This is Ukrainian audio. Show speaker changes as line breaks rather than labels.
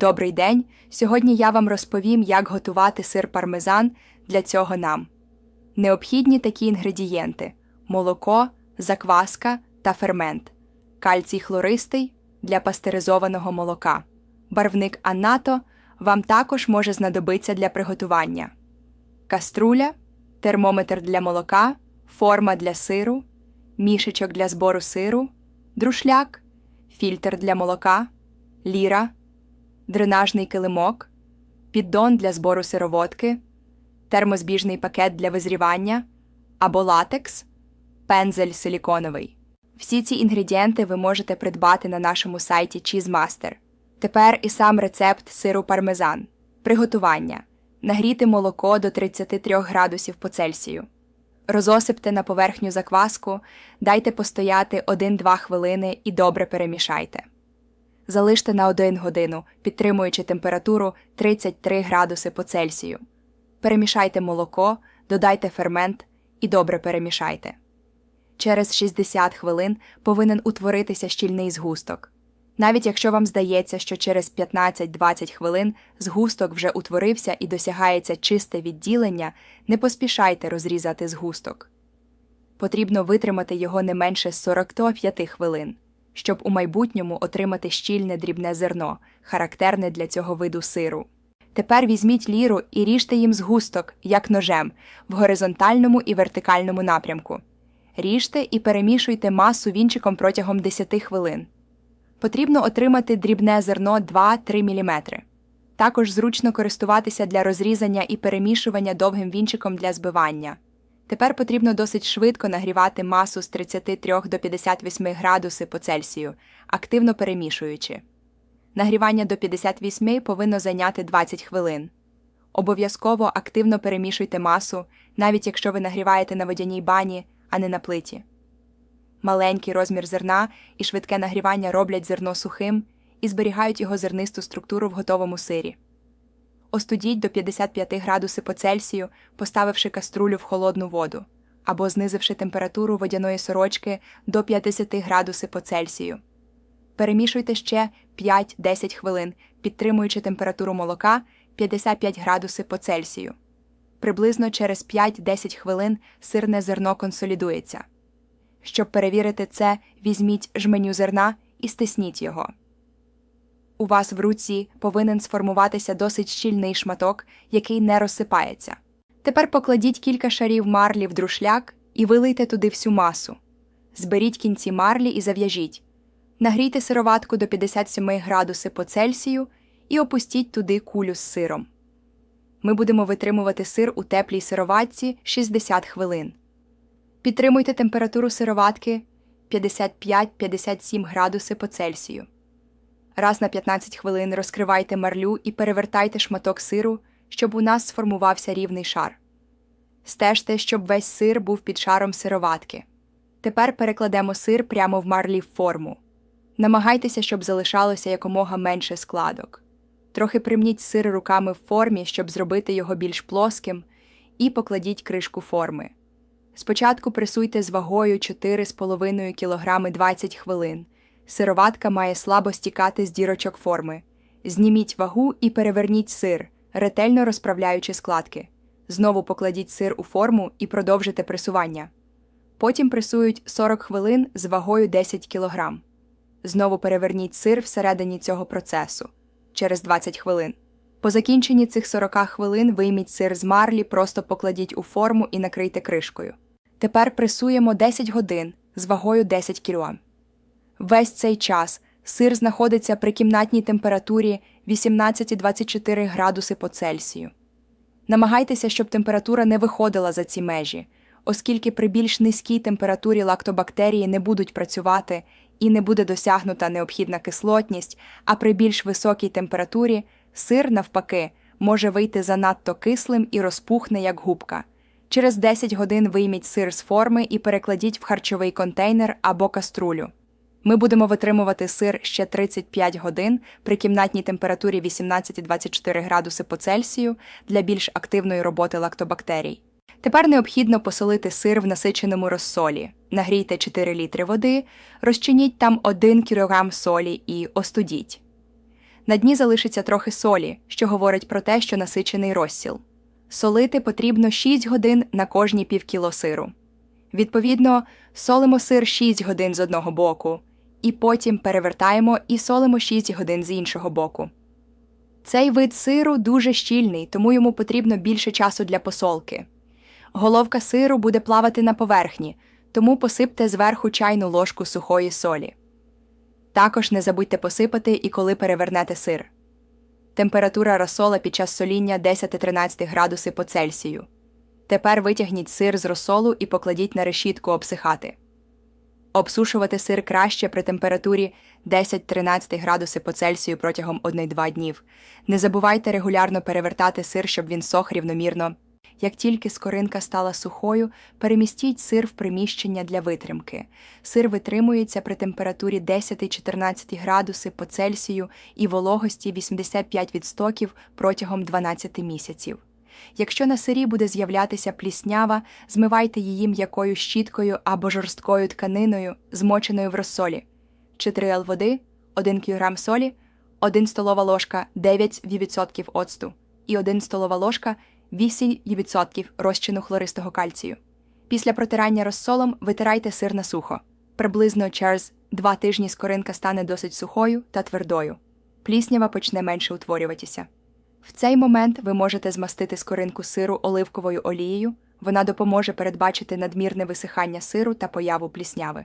Добрий день! Сьогодні я вам розповім, як готувати сир пармезан для цього нам. Необхідні такі інгредієнти: молоко, закваска та фермент, кальцій хлористий для пастеризованого молока. Барвник анато вам також може знадобитися для приготування, каструля, термометр для молока, форма для сиру, мішечок для збору сиру, друшляк, фільтр для молока, ліра, дренажний килимок, піддон для збору сироводки, термозбіжний пакет для визрівання або латекс, пензель силіконовий. Всі ці інгредієнти ви можете придбати на нашому сайті Cheezemaster. Тепер і сам рецепт сиру пармезан. Приготування. Нагріти молоко до 33 градусів по Цельсію. Розосипте на поверхню закваску, дайте постояти 1-2 хвилини і добре перемішайте. Залиште на 1 годину, підтримуючи температуру 33 градуси по Цельсію. Перемішайте молоко, додайте фермент і добре перемішайте. Через 60 хвилин повинен утворитися щільний згусток. Навіть якщо вам здається, що через 15-20 хвилин згусток вже утворився і досягається чисте відділення, не поспішайте розрізати згусток. Потрібно витримати його не менше 45 хвилин, щоб у майбутньому отримати щільне дрібне зерно, характерне для цього виду сиру. Тепер візьміть ліру і ріжте їм згусток, як ножем, в горизонтальному і вертикальному напрямку. Ріжте і перемішуйте масу вінчиком протягом 10 хвилин. Потрібно отримати дрібне зерно 2-3 мм. Також зручно користуватися для розрізання і перемішування довгим вінчиком для збивання. Тепер потрібно досить швидко нагрівати масу з 33 до 58 градуси по Цельсію, активно перемішуючи. Нагрівання до 58 повинно зайняти 20 хвилин. Обов'язково активно перемішуйте масу, навіть якщо ви нагріваєте на водяній бані, а не на плиті. Маленький розмір зерна і швидке нагрівання роблять зерно сухим і зберігають його зернисту структуру в готовому сирі. Остудіть до 55 градуси по Цельсію, поставивши каструлю в холодну воду, або знизивши температуру водяної сорочки до 50 градуси по Цельсію. Перемішуйте ще 5-10 хвилин, підтримуючи температуру молока 55 градуси по Цельсію. Приблизно через 5-10 хвилин сирне зерно консолідується. Щоб перевірити це, візьміть жменю зерна і стисніть його. У вас в руці повинен сформуватися досить щільний шматок, який не розсипається. Тепер покладіть кілька шарів марлі в друшляк і вилийте туди всю масу. Зберіть кінці марлі і зав'яжіть. Нагрійте сироватку до 57 градуси по Цельсію і опустіть туди кулю з сиром. Ми будемо витримувати сир у теплій сироватці 60 хвилин. Підтримуйте температуру сироватки 55-57 градуси по Цельсію. Раз на 15 хвилин розкривайте марлю і перевертайте шматок сиру, щоб у нас сформувався рівний шар. Стежте, щоб весь сир був під шаром сироватки. Тепер перекладемо сир прямо в марлі в форму. Намагайтеся, щоб залишалося якомога менше складок. Трохи примніть сир руками в формі, щоб зробити його більш плоским, і покладіть кришку форми. Спочатку пресуйте з вагою 4,5 кг 20 хвилин. Сироватка має слабо стікати з дірочок форми. Зніміть вагу і переверніть сир, ретельно розправляючи складки. Знову покладіть сир у форму і продовжите пресування. Потім пресують 40 хвилин з вагою 10 кг. Знову переверніть сир всередині цього процесу через 20 хвилин. По закінченні цих 40 хвилин вийміть сир з марлі, просто покладіть у форму і накрийте кришкою. Тепер пресуємо 10 годин з вагою 10 кг. Весь цей час сир знаходиться при кімнатній температурі 18-24 градуси по Цельсію. Намагайтеся, щоб температура не виходила за ці межі, оскільки при більш низькій температурі лактобактерії не будуть працювати і не буде досягнута необхідна кислотність, а при більш високій температурі сир, навпаки, може вийти занадто кислим і розпухне як губка. Через 10 годин вийміть сир з форми і перекладіть в харчовий контейнер або каструлю. Ми будемо витримувати сир ще 35 годин при кімнатній температурі 18-24 градуси по Цельсію для більш активної роботи лактобактерій. Тепер необхідно посолити сир в насиченому розсолі. Нагрійте 4 літри води, розчиніть там 1 кг солі і остудіть. На дні залишиться трохи солі, що говорить про те, що насичений розсіл. Солити потрібно 6 годин на кожні півкіло сиру. Відповідно, солимо сир 6 годин з одного боку, і потім перевертаємо і солимо 6 годин з іншого боку. Цей вид сиру дуже щільний, тому йому потрібно більше часу для посолки. Головка сиру буде плавати на поверхні, тому посипте зверху чайну ложку сухої солі. Також не забудьте посипати і коли перевернете сир. Температура розсола під час соління 10-13 градуси по Цельсію. Тепер витягніть сир з розсолу і покладіть на решітку обсихати. Обсушувати сир краще при температурі 10-13 градуси по Цельсію протягом 1-2 днів. Не забувайте регулярно перевертати сир, щоб він сох рівномірно. Як тільки скоринка стала сухою, перемістіть сир в приміщення для витримки. Сир витримується при температурі 10-14 градуси по Цельсію і вологості 85% протягом 12 місяців. Якщо на сирі буде з'являтися пліснява, змивайте її м'якою щіткою або жорсткою тканиною, змоченою в розсолі. 4 л води, 1 кг солі, 1 столова ложка 9% оцту і 1 столова ложка 8% розчину хлористого кальцію. Після протирання розсолом витирайте сир на сухо. Приблизно через 2 тижні скоринка стане досить сухою та твердою. Пліснява почне менше утворюватися. В цей момент ви можете змастити скоринку сиру оливковою олією, вона допоможе передбачити надмірне висихання сиру та появу плісняви.